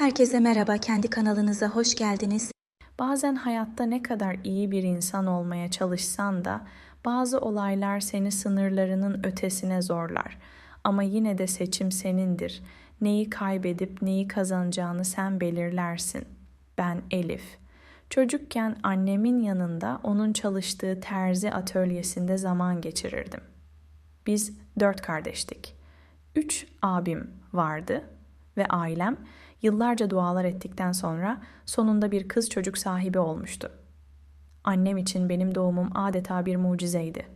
Herkese merhaba, kendi kanalınıza hoş geldiniz. Bazen hayatta ne kadar iyi bir insan olmaya çalışsan da bazı olaylar seni sınırlarının ötesine zorlar. Ama yine de seçim senindir. Neyi kaybedip neyi kazanacağını sen belirlersin. Ben Elif. Çocukken annemin yanında onun çalıştığı terzi atölyesinde zaman geçirirdim. Biz dört kardeştik. Üç abim vardı ve ailem yıllarca dualar ettikten sonra sonunda bir kız çocuk sahibi olmuştu. Annem için benim doğumum adeta bir mucizeydi.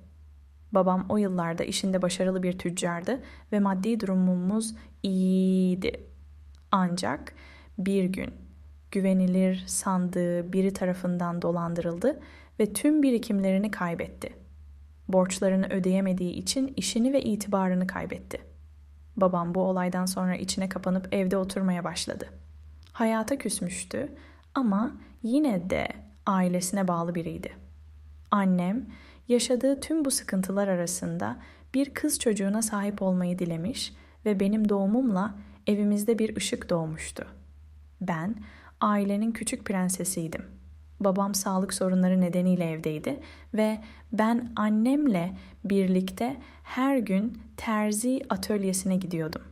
Babam o yıllarda işinde başarılı bir tüccardı ve maddi durumumuz iyiydi. Ancak bir gün güvenilir sandığı biri tarafından dolandırıldı ve tüm birikimlerini kaybetti. Borçlarını ödeyemediği için işini ve itibarını kaybetti.'' Babam bu olaydan sonra içine kapanıp evde oturmaya başladı. Hayata küsmüştü ama yine de ailesine bağlı biriydi. Annem yaşadığı tüm bu sıkıntılar arasında bir kız çocuğuna sahip olmayı dilemiş ve benim doğumumla evimizde bir ışık doğmuştu. Ben ailenin küçük prensesiydim. Babam sağlık sorunları nedeniyle evdeydi ve ben annemle birlikte her gün terzi atölyesine gidiyordum.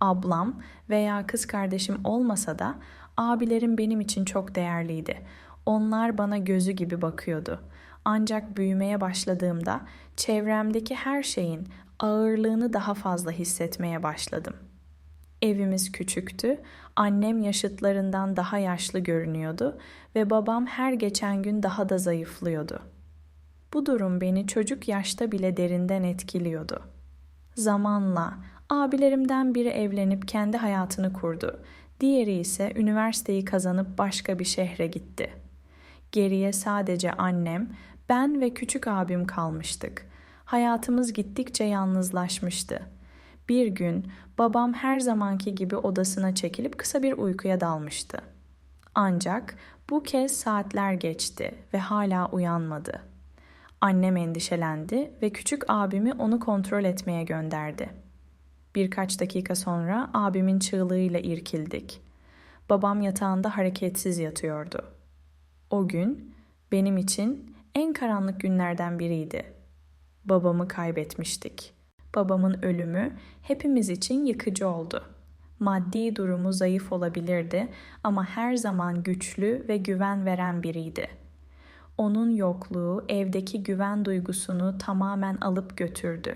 Ablam veya kız kardeşim olmasa da abilerim benim için çok değerliydi. Onlar bana gözü gibi bakıyordu. Ancak büyümeye başladığımda çevremdeki her şeyin ağırlığını daha fazla hissetmeye başladım. Evimiz küçüktü, annem yaşıtlarından daha yaşlı görünüyordu ve babam her geçen gün daha da zayıflıyordu. Bu durum beni çocuk yaşta bile derinden etkiliyordu. Zamanla abilerimden biri evlenip kendi hayatını kurdu. Diğeri ise üniversiteyi kazanıp başka bir şehre gitti. Geriye sadece annem, ben ve küçük abim kalmıştık. Hayatımız gittikçe yalnızlaşmıştı. Bir gün babam her zamanki gibi odasına çekilip kısa bir uykuya dalmıştı. Ancak bu kez saatler geçti ve hala uyanmadı. Annem endişelendi ve küçük abimi onu kontrol etmeye gönderdi. Birkaç dakika sonra abimin çığlığıyla irkildik. Babam yatağında hareketsiz yatıyordu. O gün benim için en karanlık günlerden biriydi. Babamı kaybetmiştik. Babamın ölümü hepimiz için yıkıcı oldu. Maddi durumu zayıf olabilirdi ama her zaman güçlü ve güven veren biriydi.'' onun yokluğu evdeki güven duygusunu tamamen alıp götürdü.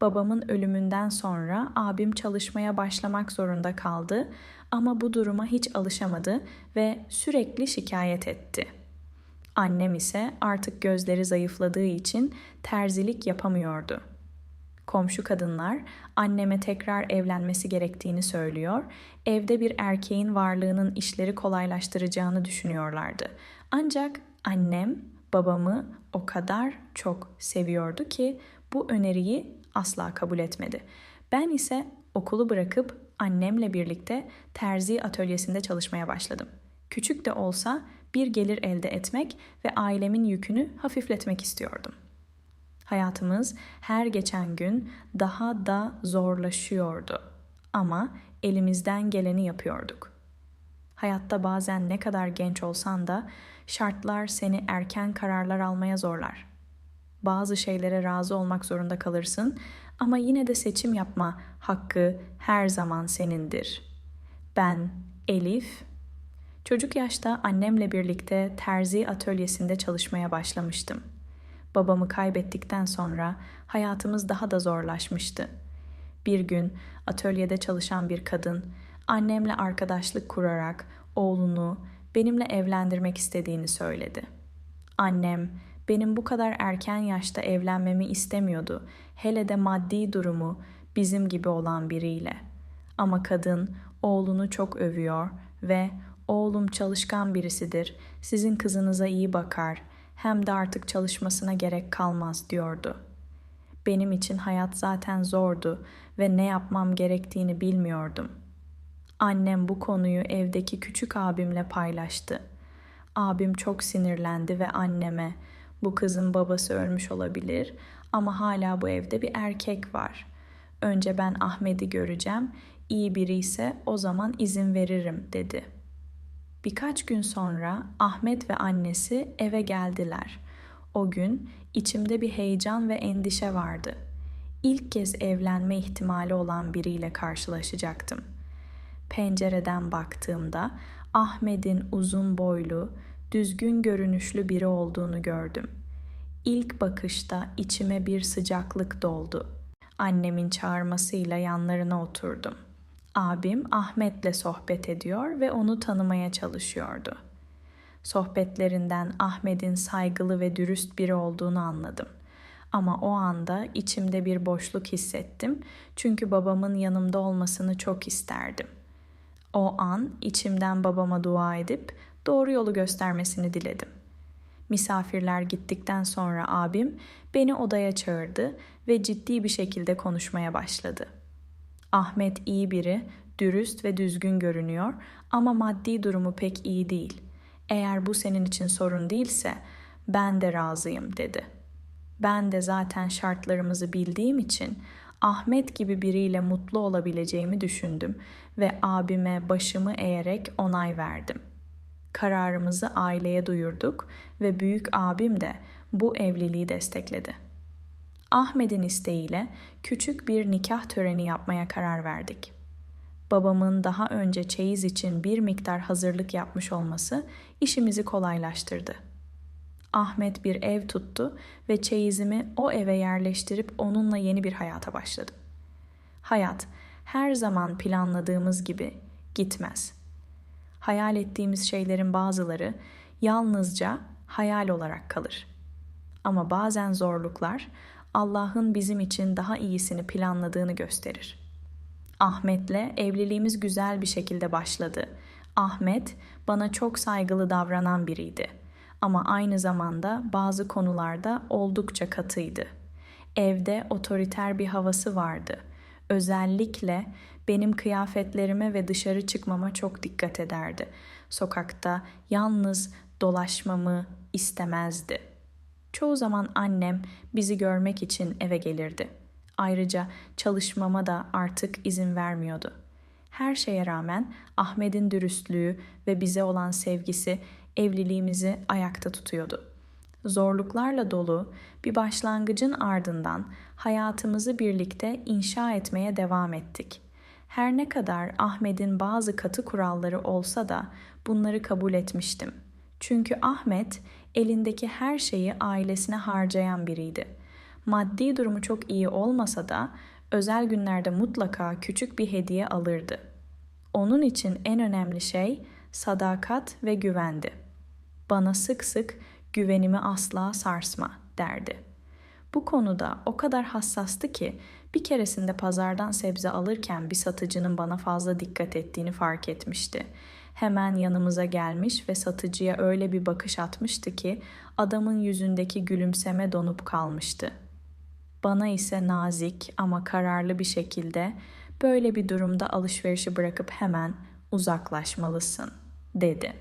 Babamın ölümünden sonra abim çalışmaya başlamak zorunda kaldı ama bu duruma hiç alışamadı ve sürekli şikayet etti. Annem ise artık gözleri zayıfladığı için terzilik yapamıyordu. Komşu kadınlar anneme tekrar evlenmesi gerektiğini söylüyor, evde bir erkeğin varlığının işleri kolaylaştıracağını düşünüyorlardı. Ancak Annem babamı o kadar çok seviyordu ki bu öneriyi asla kabul etmedi. Ben ise okulu bırakıp annemle birlikte terzi atölyesinde çalışmaya başladım. Küçük de olsa bir gelir elde etmek ve ailemin yükünü hafifletmek istiyordum. Hayatımız her geçen gün daha da zorlaşıyordu ama elimizden geleni yapıyorduk. Hayatta bazen ne kadar genç olsan da şartlar seni erken kararlar almaya zorlar. Bazı şeylere razı olmak zorunda kalırsın ama yine de seçim yapma hakkı her zaman senindir. Ben Elif Çocuk yaşta annemle birlikte terzi atölyesinde çalışmaya başlamıştım. Babamı kaybettikten sonra hayatımız daha da zorlaşmıştı. Bir gün atölyede çalışan bir kadın annemle arkadaşlık kurarak oğlunu benimle evlendirmek istediğini söyledi. Annem benim bu kadar erken yaşta evlenmemi istemiyordu. Hele de maddi durumu bizim gibi olan biriyle. Ama kadın oğlunu çok övüyor ve oğlum çalışkan birisidir. Sizin kızınıza iyi bakar. Hem de artık çalışmasına gerek kalmaz diyordu. Benim için hayat zaten zordu ve ne yapmam gerektiğini bilmiyordum.'' Annem bu konuyu evdeki küçük abimle paylaştı. Abim çok sinirlendi ve anneme bu kızın babası ölmüş olabilir ama hala bu evde bir erkek var. Önce ben Ahmet'i göreceğim, İyi biri ise o zaman izin veririm dedi. Birkaç gün sonra Ahmet ve annesi eve geldiler. O gün içimde bir heyecan ve endişe vardı. İlk kez evlenme ihtimali olan biriyle karşılaşacaktım. Pencereden baktığımda Ahmet'in uzun boylu, düzgün görünüşlü biri olduğunu gördüm. İlk bakışta içime bir sıcaklık doldu. Annemin çağırmasıyla yanlarına oturdum. Abim Ahmet'le sohbet ediyor ve onu tanımaya çalışıyordu. Sohbetlerinden Ahmet'in saygılı ve dürüst biri olduğunu anladım. Ama o anda içimde bir boşluk hissettim çünkü babamın yanımda olmasını çok isterdim. O an içimden babama dua edip doğru yolu göstermesini diledim. Misafirler gittikten sonra abim beni odaya çağırdı ve ciddi bir şekilde konuşmaya başladı. Ahmet iyi biri, dürüst ve düzgün görünüyor ama maddi durumu pek iyi değil. Eğer bu senin için sorun değilse ben de razıyım dedi. Ben de zaten şartlarımızı bildiğim için Ahmet gibi biriyle mutlu olabileceğimi düşündüm ve abime başımı eğerek onay verdim. Kararımızı aileye duyurduk ve büyük abim de bu evliliği destekledi. Ahmet'in isteğiyle küçük bir nikah töreni yapmaya karar verdik. Babamın daha önce çeyiz için bir miktar hazırlık yapmış olması işimizi kolaylaştırdı. Ahmet bir ev tuttu ve çeyizimi o eve yerleştirip onunla yeni bir hayata başladım. Hayat her zaman planladığımız gibi gitmez. Hayal ettiğimiz şeylerin bazıları yalnızca hayal olarak kalır. Ama bazen zorluklar Allah'ın bizim için daha iyisini planladığını gösterir. Ahmet'le evliliğimiz güzel bir şekilde başladı. Ahmet bana çok saygılı davranan biriydi ama aynı zamanda bazı konularda oldukça katıydı. Evde otoriter bir havası vardı. Özellikle benim kıyafetlerime ve dışarı çıkmama çok dikkat ederdi. Sokakta yalnız dolaşmamı istemezdi. Çoğu zaman annem bizi görmek için eve gelirdi. Ayrıca çalışmama da artık izin vermiyordu. Her şeye rağmen Ahmet'in dürüstlüğü ve bize olan sevgisi evliliğimizi ayakta tutuyordu. Zorluklarla dolu bir başlangıcın ardından hayatımızı birlikte inşa etmeye devam ettik. Her ne kadar Ahmet'in bazı katı kuralları olsa da bunları kabul etmiştim. Çünkü Ahmet elindeki her şeyi ailesine harcayan biriydi. Maddi durumu çok iyi olmasa da özel günlerde mutlaka küçük bir hediye alırdı. Onun için en önemli şey sadakat ve güvendi. Bana sık sık güvenimi asla sarsma derdi. Bu konuda o kadar hassastı ki bir keresinde pazardan sebze alırken bir satıcının bana fazla dikkat ettiğini fark etmişti. Hemen yanımıza gelmiş ve satıcıya öyle bir bakış atmıştı ki adamın yüzündeki gülümseme donup kalmıştı. Bana ise nazik ama kararlı bir şekilde böyle bir durumda alışverişi bırakıp hemen uzaklaşmalısın dedi.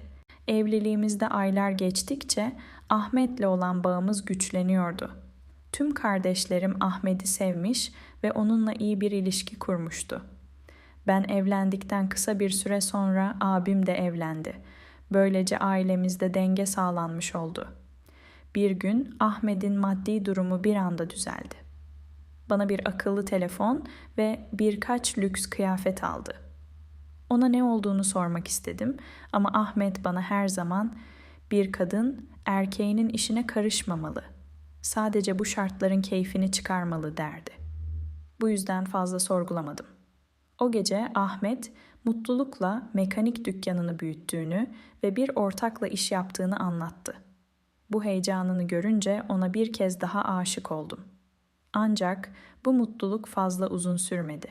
Evliliğimizde aylar geçtikçe Ahmet'le olan bağımız güçleniyordu. Tüm kardeşlerim Ahmet'i sevmiş ve onunla iyi bir ilişki kurmuştu. Ben evlendikten kısa bir süre sonra abim de evlendi. Böylece ailemizde denge sağlanmış oldu. Bir gün Ahmet'in maddi durumu bir anda düzeldi. Bana bir akıllı telefon ve birkaç lüks kıyafet aldı. Ona ne olduğunu sormak istedim ama Ahmet bana her zaman bir kadın erkeğinin işine karışmamalı. Sadece bu şartların keyfini çıkarmalı derdi. Bu yüzden fazla sorgulamadım. O gece Ahmet mutlulukla mekanik dükkanını büyüttüğünü ve bir ortakla iş yaptığını anlattı. Bu heyecanını görünce ona bir kez daha aşık oldum. Ancak bu mutluluk fazla uzun sürmedi.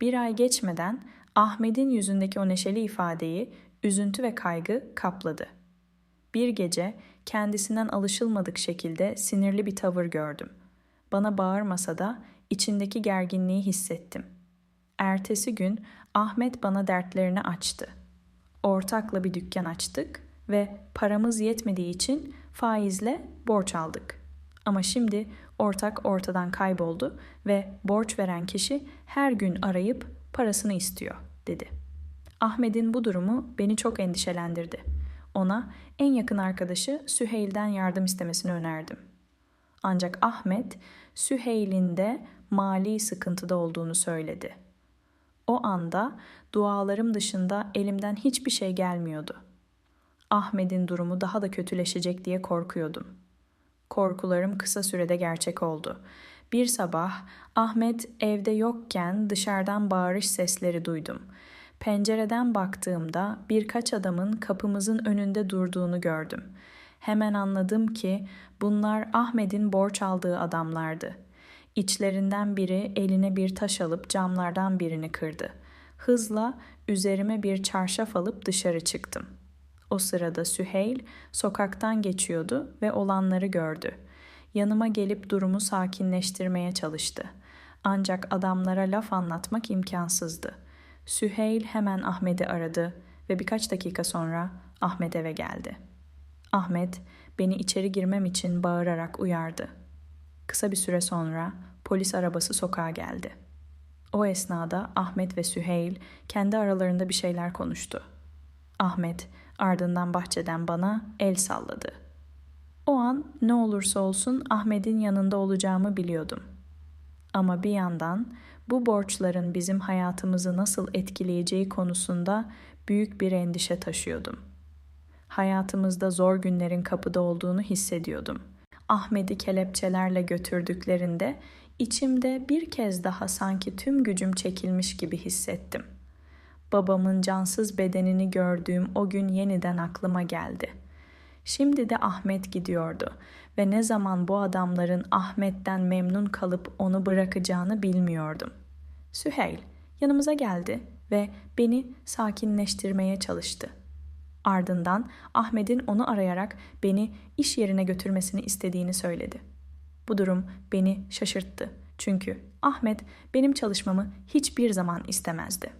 Bir ay geçmeden Ahmet'in yüzündeki o neşeli ifadeyi üzüntü ve kaygı kapladı. Bir gece kendisinden alışılmadık şekilde sinirli bir tavır gördüm. Bana bağırmasa da içindeki gerginliği hissettim. Ertesi gün Ahmet bana dertlerini açtı. Ortakla bir dükkan açtık ve paramız yetmediği için faizle borç aldık. Ama şimdi ortak ortadan kayboldu ve borç veren kişi her gün arayıp Parasını istiyor, dedi. Ahmet'in bu durumu beni çok endişelendirdi. Ona en yakın arkadaşı Süheyl'den yardım istemesini önerdim. Ancak Ahmet Süheyl'in de mali sıkıntıda olduğunu söyledi. O anda dualarım dışında elimden hiçbir şey gelmiyordu. Ahmet'in durumu daha da kötüleşecek diye korkuyordum. Korkularım kısa sürede gerçek oldu. Bir sabah Ahmet evde yokken dışarıdan bağırış sesleri duydum. Pencereden baktığımda birkaç adamın kapımızın önünde durduğunu gördüm. Hemen anladım ki bunlar Ahmet'in borç aldığı adamlardı. İçlerinden biri eline bir taş alıp camlardan birini kırdı. Hızla üzerime bir çarşaf alıp dışarı çıktım. O sırada Süheyl sokaktan geçiyordu ve olanları gördü. Yanıma gelip durumu sakinleştirmeye çalıştı. Ancak adamlara laf anlatmak imkansızdı. Süheyl hemen Ahmet'i aradı ve birkaç dakika sonra Ahmet eve geldi. Ahmet beni içeri girmem için bağırarak uyardı. Kısa bir süre sonra polis arabası sokağa geldi. O esnada Ahmet ve Süheyl kendi aralarında bir şeyler konuştu. Ahmet ardından bahçeden bana el salladı. O an ne olursa olsun Ahmet'in yanında olacağımı biliyordum. Ama bir yandan bu borçların bizim hayatımızı nasıl etkileyeceği konusunda büyük bir endişe taşıyordum. Hayatımızda zor günlerin kapıda olduğunu hissediyordum. Ahmet'i kelepçelerle götürdüklerinde içimde bir kez daha sanki tüm gücüm çekilmiş gibi hissettim. Babamın cansız bedenini gördüğüm o gün yeniden aklıma geldi. Şimdi de Ahmet gidiyordu ve ne zaman bu adamların Ahmet'ten memnun kalıp onu bırakacağını bilmiyordum. Süheyl yanımıza geldi ve beni sakinleştirmeye çalıştı. Ardından Ahmet'in onu arayarak beni iş yerine götürmesini istediğini söyledi. Bu durum beni şaşırttı. Çünkü Ahmet benim çalışmamı hiçbir zaman istemezdi.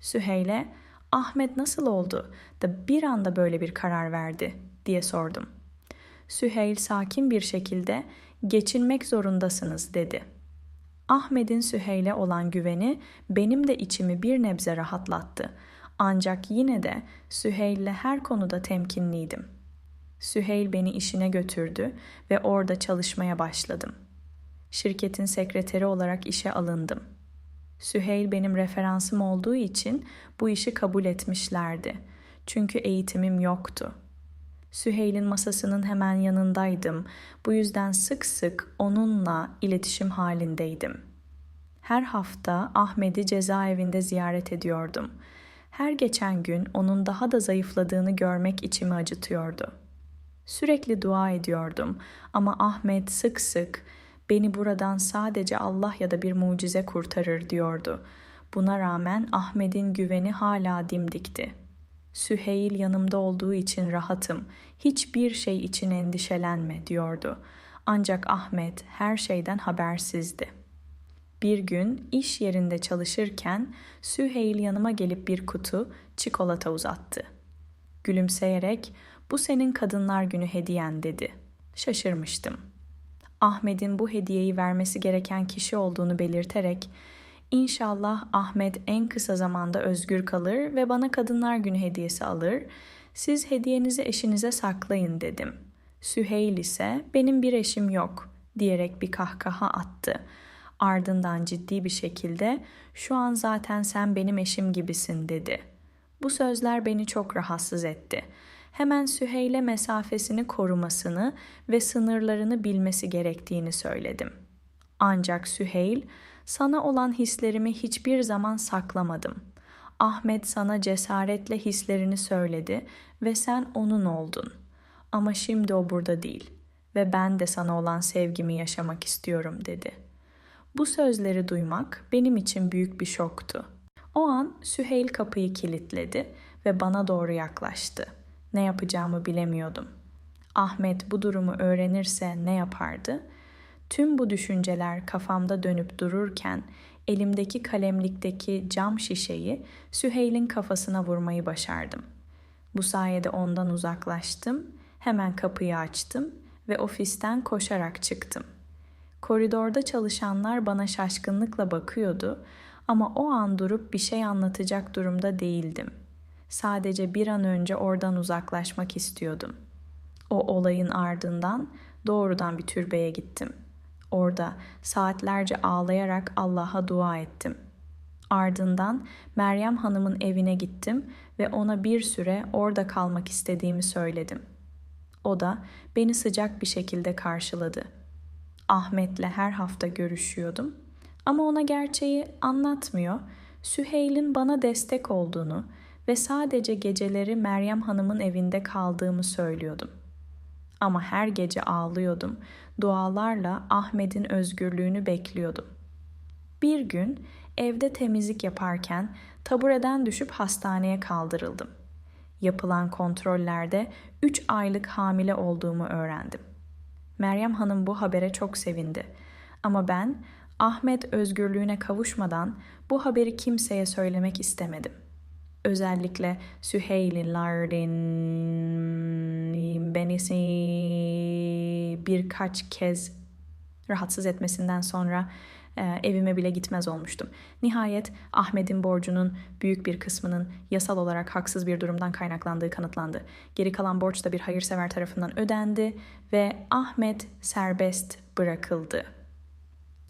Süheyl'e Ahmet nasıl oldu da bir anda böyle bir karar verdi diye sordum. Süheyl sakin bir şekilde geçinmek zorundasınız dedi. Ahmet'in Süheyl'e olan güveni benim de içimi bir nebze rahatlattı. Ancak yine de Süheyl'le her konuda temkinliydim. Süheyl beni işine götürdü ve orada çalışmaya başladım. Şirketin sekreteri olarak işe alındım. Süheyl benim referansım olduğu için bu işi kabul etmişlerdi. Çünkü eğitimim yoktu. Süheyl'in masasının hemen yanındaydım. Bu yüzden sık sık onunla iletişim halindeydim. Her hafta Ahmet'i cezaevinde ziyaret ediyordum. Her geçen gün onun daha da zayıfladığını görmek içimi acıtıyordu. Sürekli dua ediyordum ama Ahmet sık sık beni buradan sadece Allah ya da bir mucize kurtarır diyordu. Buna rağmen Ahmet'in güveni hala dimdikti. Süheyl yanımda olduğu için rahatım, hiçbir şey için endişelenme diyordu. Ancak Ahmet her şeyden habersizdi. Bir gün iş yerinde çalışırken Süheyl yanıma gelip bir kutu çikolata uzattı. Gülümseyerek bu senin kadınlar günü hediyen dedi. Şaşırmıştım. Ahmet'in bu hediyeyi vermesi gereken kişi olduğunu belirterek İnşallah Ahmet en kısa zamanda özgür kalır ve bana Kadınlar Günü hediyesi alır. Siz hediyenizi eşinize saklayın dedim. Süheyl ise benim bir eşim yok diyerek bir kahkaha attı. Ardından ciddi bir şekilde şu an zaten sen benim eşim gibisin dedi. Bu sözler beni çok rahatsız etti. Hemen Süheyl'e mesafesini korumasını ve sınırlarını bilmesi gerektiğini söyledim. Ancak Süheyl sana olan hislerimi hiçbir zaman saklamadım. Ahmet sana cesaretle hislerini söyledi ve sen onun oldun. Ama şimdi o burada değil ve ben de sana olan sevgimi yaşamak istiyorum dedi. Bu sözleri duymak benim için büyük bir şoktu. O an Süheyl kapıyı kilitledi ve bana doğru yaklaştı. Ne yapacağımı bilemiyordum. Ahmet bu durumu öğrenirse ne yapardı?'' Tüm bu düşünceler kafamda dönüp dururken elimdeki kalemlikteki cam şişeyi Süheyl'in kafasına vurmayı başardım. Bu sayede ondan uzaklaştım, hemen kapıyı açtım ve ofisten koşarak çıktım. Koridorda çalışanlar bana şaşkınlıkla bakıyordu Ama o an durup bir şey anlatacak durumda değildim. Sadece bir an önce oradan uzaklaşmak istiyordum. O olayın ardından doğrudan bir türbeye gittim. Orada saatlerce ağlayarak Allah'a dua ettim. Ardından Meryem Hanım'ın evine gittim ve ona bir süre orada kalmak istediğimi söyledim. O da beni sıcak bir şekilde karşıladı. Ahmet'le her hafta görüşüyordum ama ona gerçeği anlatmıyor. Süheyl'in bana destek olduğunu ve sadece geceleri Meryem Hanım'ın evinde kaldığımı söylüyordum. Ama her gece ağlıyordum. Dualarla Ahmet'in özgürlüğünü bekliyordum. Bir gün evde temizlik yaparken tabureden düşüp hastaneye kaldırıldım. Yapılan kontrollerde 3 aylık hamile olduğumu öğrendim. Meryem Hanım bu habere çok sevindi. Ama ben Ahmet özgürlüğüne kavuşmadan bu haberi kimseye söylemek istemedim. Özellikle Süheylilerin beni birkaç kez rahatsız etmesinden sonra e, evime bile gitmez olmuştum. Nihayet Ahmet'in borcunun büyük bir kısmının yasal olarak haksız bir durumdan kaynaklandığı kanıtlandı. Geri kalan borç da bir hayırsever tarafından ödendi ve Ahmet serbest bırakıldı.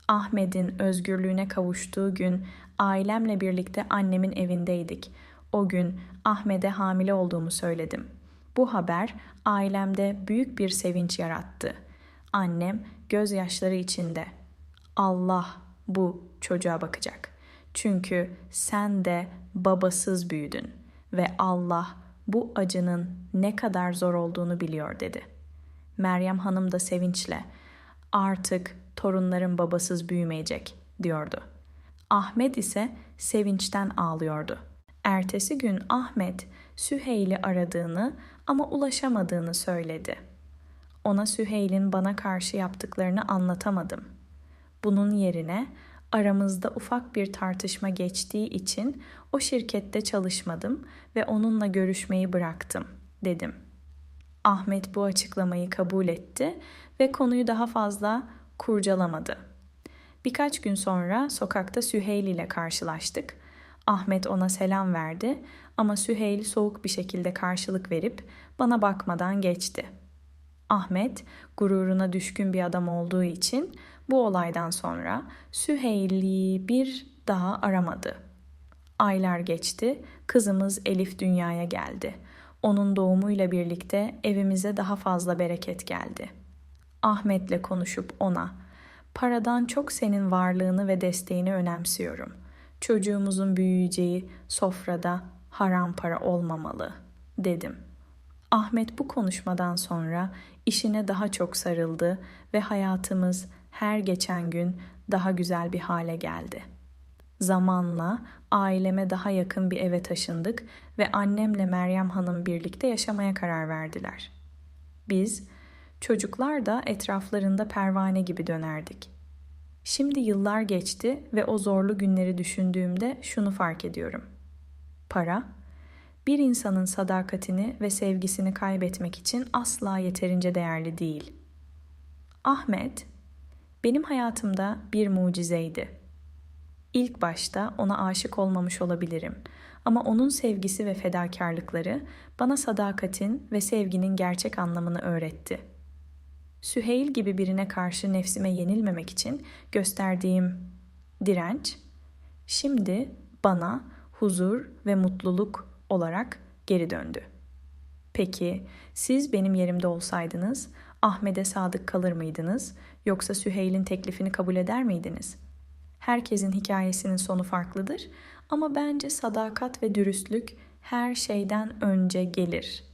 Ahmet'in özgürlüğüne kavuştuğu gün ailemle birlikte annemin evindeydik. O gün Ahmet'e hamile olduğumu söyledim. Bu haber ailemde büyük bir sevinç yarattı. Annem gözyaşları içinde Allah bu çocuğa bakacak. Çünkü sen de babasız büyüdün ve Allah bu acının ne kadar zor olduğunu biliyor dedi. Meryem Hanım da sevinçle artık torunlarım babasız büyümeyecek diyordu. Ahmet ise sevinçten ağlıyordu. Ertesi gün Ahmet Süheyl'i aradığını ama ulaşamadığını söyledi. Ona Süheyl'in bana karşı yaptıklarını anlatamadım. Bunun yerine aramızda ufak bir tartışma geçtiği için o şirkette çalışmadım ve onunla görüşmeyi bıraktım dedim. Ahmet bu açıklamayı kabul etti ve konuyu daha fazla kurcalamadı. Birkaç gün sonra sokakta Süheyl ile karşılaştık. Ahmet ona selam verdi ama Süheyl soğuk bir şekilde karşılık verip bana bakmadan geçti. Ahmet gururuna düşkün bir adam olduğu için bu olaydan sonra Süheyl'i bir daha aramadı. Aylar geçti, kızımız Elif dünyaya geldi. Onun doğumuyla birlikte evimize daha fazla bereket geldi. Ahmet'le konuşup ona, paradan çok senin varlığını ve desteğini önemsiyorum. Çocuğumuzun büyüyeceği sofrada haram para olmamalı, dedim. Ahmet bu konuşmadan sonra işine daha çok sarıldı ve hayatımız her geçen gün daha güzel bir hale geldi. Zamanla aileme daha yakın bir eve taşındık ve annemle Meryem Hanım birlikte yaşamaya karar verdiler. Biz çocuklar da etraflarında pervane gibi dönerdik. Şimdi yıllar geçti ve o zorlu günleri düşündüğümde şunu fark ediyorum. Para bir insanın sadakatini ve sevgisini kaybetmek için asla yeterince değerli değil. Ahmet benim hayatımda bir mucizeydi. İlk başta ona aşık olmamış olabilirim ama onun sevgisi ve fedakarlıkları bana sadakatin ve sevginin gerçek anlamını öğretti. Süheyl gibi birine karşı nefsime yenilmemek için gösterdiğim direnç şimdi bana huzur ve mutluluk olarak geri döndü. Peki siz benim yerimde olsaydınız Ahmet'e sadık kalır mıydınız yoksa Süheyl'in teklifini kabul eder miydiniz? Herkesin hikayesinin sonu farklıdır ama bence sadakat ve dürüstlük her şeyden önce gelir.